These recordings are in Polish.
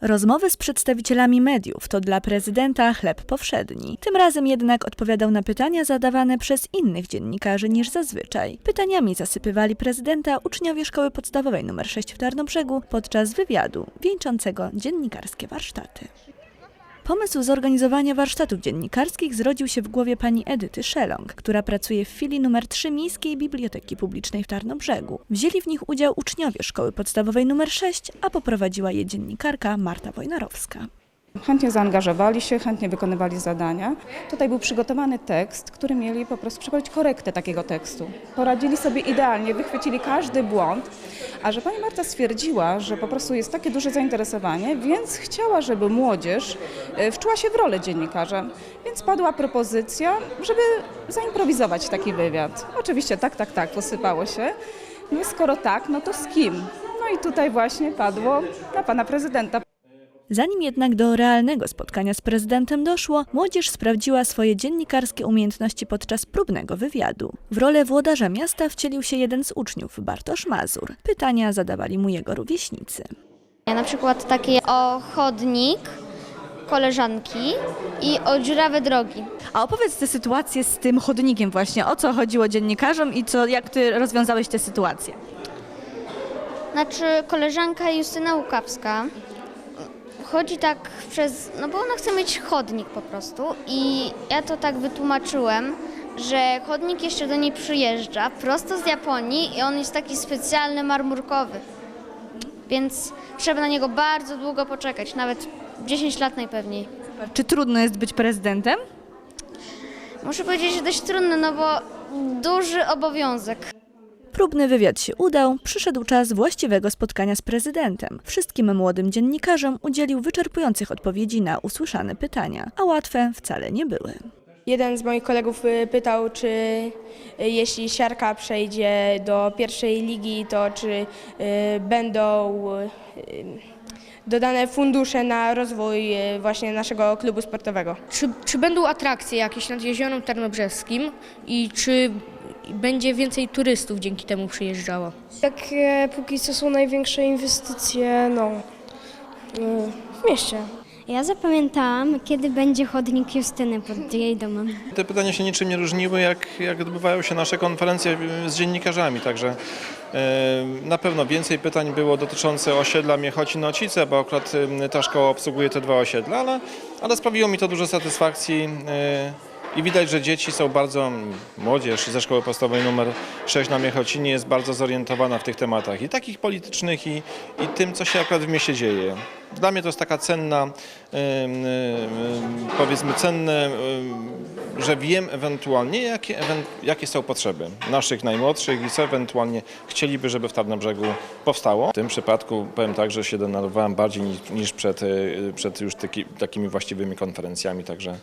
Rozmowy z przedstawicielami mediów to dla prezydenta chleb powszedni. Tym razem jednak odpowiadał na pytania zadawane przez innych dziennikarzy niż zazwyczaj. Pytaniami zasypywali prezydenta uczniowie szkoły podstawowej nr 6 w Tarnobrzegu podczas wywiadu wieńczącego dziennikarskie warsztaty. Pomysł zorganizowania warsztatów dziennikarskich zrodził się w głowie pani Edyty Szelong, która pracuje w filii nr 3 Miejskiej Biblioteki Publicznej w Tarnobrzegu. Wzięli w nich udział uczniowie szkoły podstawowej nr 6, a poprowadziła je dziennikarka Marta Wojnarowska. Chętnie zaangażowali się, chętnie wykonywali zadania. Tutaj był przygotowany tekst, który mieli po prostu przeprowadzić korektę takiego tekstu. Poradzili sobie idealnie, wychwycili każdy błąd, a że pani Marta stwierdziła, że po prostu jest takie duże zainteresowanie, więc chciała, żeby młodzież e, wczuła się w rolę dziennikarza. Więc padła propozycja, żeby zaimprowizować taki wywiad. Oczywiście tak, tak, tak, posypało się. No skoro tak, no to z kim? No i tutaj właśnie padło na pana prezydenta. Zanim jednak do realnego spotkania z prezydentem doszło, młodzież sprawdziła swoje dziennikarskie umiejętności podczas próbnego wywiadu. W rolę włodarza miasta wcielił się jeden z uczniów, Bartosz Mazur. Pytania zadawali mu jego rówieśnicy. Na przykład takie o chodnik, koleżanki i o dziurawe drogi. A opowiedz tę sytuację z tym chodnikiem właśnie. O co chodziło dziennikarzom i co, jak ty rozwiązałeś tę sytuację? Znaczy koleżanka Justyna Łukawska chodzi tak przez, no bo ona chce mieć chodnik po prostu i ja to tak wytłumaczyłem, że chodnik jeszcze do niej przyjeżdża prosto z Japonii i on jest taki specjalny marmurkowy. Więc trzeba na niego bardzo długo poczekać, nawet 10 lat najpewniej. Czy trudno jest być prezydentem? Muszę powiedzieć, że dość trudny, no bo duży obowiązek. Próbny wywiad się udał, przyszedł czas właściwego spotkania z prezydentem. Wszystkim młodym dziennikarzom udzielił wyczerpujących odpowiedzi na usłyszane pytania, a łatwe wcale nie były. Jeden z moich kolegów y, pytał, czy y, jeśli siarka przejdzie do pierwszej ligi, to czy y, będą dodane fundusze na rozwój właśnie naszego klubu sportowego. Czy, czy będą atrakcje jakieś nad jeziorem tarnobrzeskim i czy będzie więcej turystów dzięki temu przyjeżdżało? Jakie póki co są największe inwestycje no, y, w mieście? Ja zapamiętałam, kiedy będzie chodnik Justyny pod jej domem. Te pytania się niczym nie różniły, jak, jak odbywają się nasze konferencje z dziennikarzami, także e, na pewno więcej pytań było dotyczące osiedla Miechocin-Ocice, bo akurat e, ta szkoła obsługuje te dwa osiedla, ale, ale sprawiło mi to dużo satysfakcji e, i widać, że dzieci są bardzo, młodzież ze szkoły podstawowej numer 6 na Miechocinie jest bardzo zorientowana w tych tematach i takich politycznych i, i tym, co się akurat w mieście dzieje. Dla mnie to jest taka cenna, powiedzmy cenne, że wiem ewentualnie, jakie, jakie są potrzeby naszych najmłodszych i co ewentualnie chcieliby, żeby w Tarnobrzegu powstało. W tym przypadku powiem tak, że się denerwowałem bardziej niż, niż przed, e, przed już taki, takimi właściwymi konferencjami, także,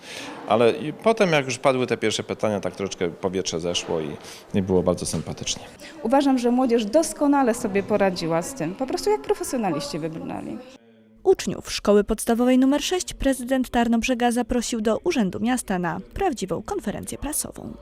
ale potem jak już padły te pierwsze pytania, tak troszeczkę powietrze zeszło i, i było bardzo sympatycznie. Uważam, że młodzież doskonale sobie poradziła z tym, po prostu jak profesjonaliści wybrali. Uczniów szkoły podstawowej nr 6 prezydent Tarnobrzega zaprosił do Urzędu Miasta na prawdziwą konferencję prasową.